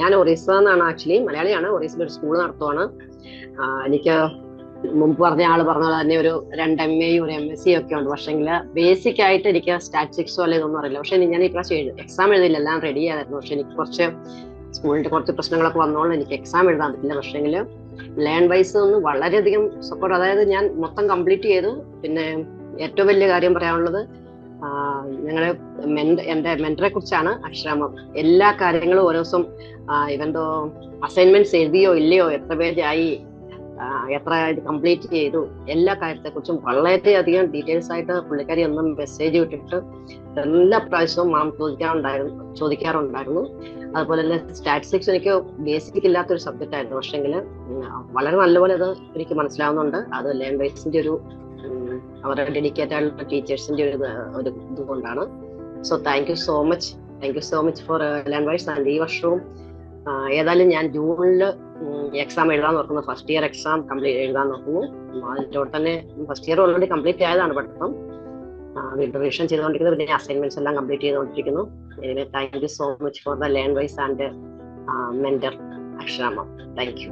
ഞാൻ ഒറീസ എന്നാണ് ആക്ച്വലി. മലയാളിയാണ്. ഒറീസയിൽ ഒരു സ്കൂൾ നടത്തുവാണ് എനിക്ക് മുമ്പ് പറഞ്ഞ ആൾ പറഞ്ഞ പോലെ തന്നെ ഒരു രണ്ട് എം എ ഒരു എം എസ് സി ഒക്കെ ഉണ്ട്. പക്ഷേങ്കിൽ ബേസിക് ആയിട്ട് എനിക്ക് സ്റ്റാറ്റിക്സോ അല്ലെ ഇതൊന്നും അറിയില്ല. പക്ഷെ ഞാൻ ഈ പ്രാവശ്യം എക്സാം എഴുതില്ല എല്ലാം റെഡി ആയിരുന്നു. പക്ഷെ എനിക്ക് കുറച്ച് സ്കൂളിന്റെ കുറച്ച് പ്രശ്നങ്ങളൊക്കെ വന്നോണ്ട് എനിക്ക് എക്സാം എഴുതാൻ പറ്റില്ല. പക്ഷേങ്കിൽ ലേൺ വൈസ് ഒന്ന് വളരെയധികം സപ്പോർട്ട് അതായത് ഞാൻ മൊത്തം കംപ്ലീറ്റ് ചെയ്തു. പിന്നെ ഏറ്റവും വലിയ കാര്യം പറയാനുള്ളത് ഞങ്ങളുടെ എന്റെ മെന്ററെ കുറിച്ചാണ് അക്ഷരാമം എല്ലാ കാര്യങ്ങളും ഓരോ ദിവസം ഇവന്തോ അസൈൻമെന്റ്സ് എഴുതിയോ ഇല്ലയോ എത്ര പേജായി എത്ര കംപ്ലീറ്റ് ചെയ്തു എല്ലാ കാര്യത്തെക്കുറിച്ചും വളരെയധികം ഡീറ്റെയിൽസ് ആയിട്ട് പുള്ളിക്കാരി ഒന്നും മെസ്സേജ് വിട്ടിട്ട് എല്ലാ പ്രാവശ്യവും മാം ചോദിക്കാറുണ്ടായിരുന്നു ചോദിക്കാറുണ്ടായിരുന്നു. അതുപോലെ തന്നെ സ്റ്റാറ്റിസ്റ്റിക്സ് എനിക്ക് ബേസിക് ഇല്ലാത്തൊരു സബ്ജക്റ്റ് ആയിരുന്നു. പക്ഷെങ്കിൽ വളരെ നല്ലപോലെ അത് എനിക്ക് മനസ്സിലാവുന്നുണ്ട്. അത് ലേൺ വൈസിന്റെ ഒരു അവരുടെ ഡെഡിക്കേറ്റ് ആയിട്ടുള്ള ടീച്ചേഴ്സിന്റെ ഒരു ഒരു ഇതുകൊണ്ടാണ്. So thank you so much thank you so much for land wise and ഈ വർഷവും ഏതായാലും ഞാൻ ജൂണിൽ എക്സാം എഴുതാൻ നോക്കുന്നു ഫസ്റ്റ് ഇയർ എക്സാം കംപ്ലീറ്റ് എഴുതാൻ നോക്കുന്നു അതിലൂടെ തന്നെ ഫസ്റ്റ് ഇയർ ഓൾറെഡി കംപ്ലീറ്റ് ആയതാണ് പഠിത്തം. വീണ്ടും റിവിഷൻ ചെയ്തുകൊണ്ടിരിക്കുന്നു. പിന്നെ അസൈൻമെന്റ്സ് എല്ലാം കംപ്ലീറ്റ് ചെയ്തുകൊണ്ടിരിക്കുന്നു. Thank you so much for the land wise and mentor അക്ഷരാമ thank U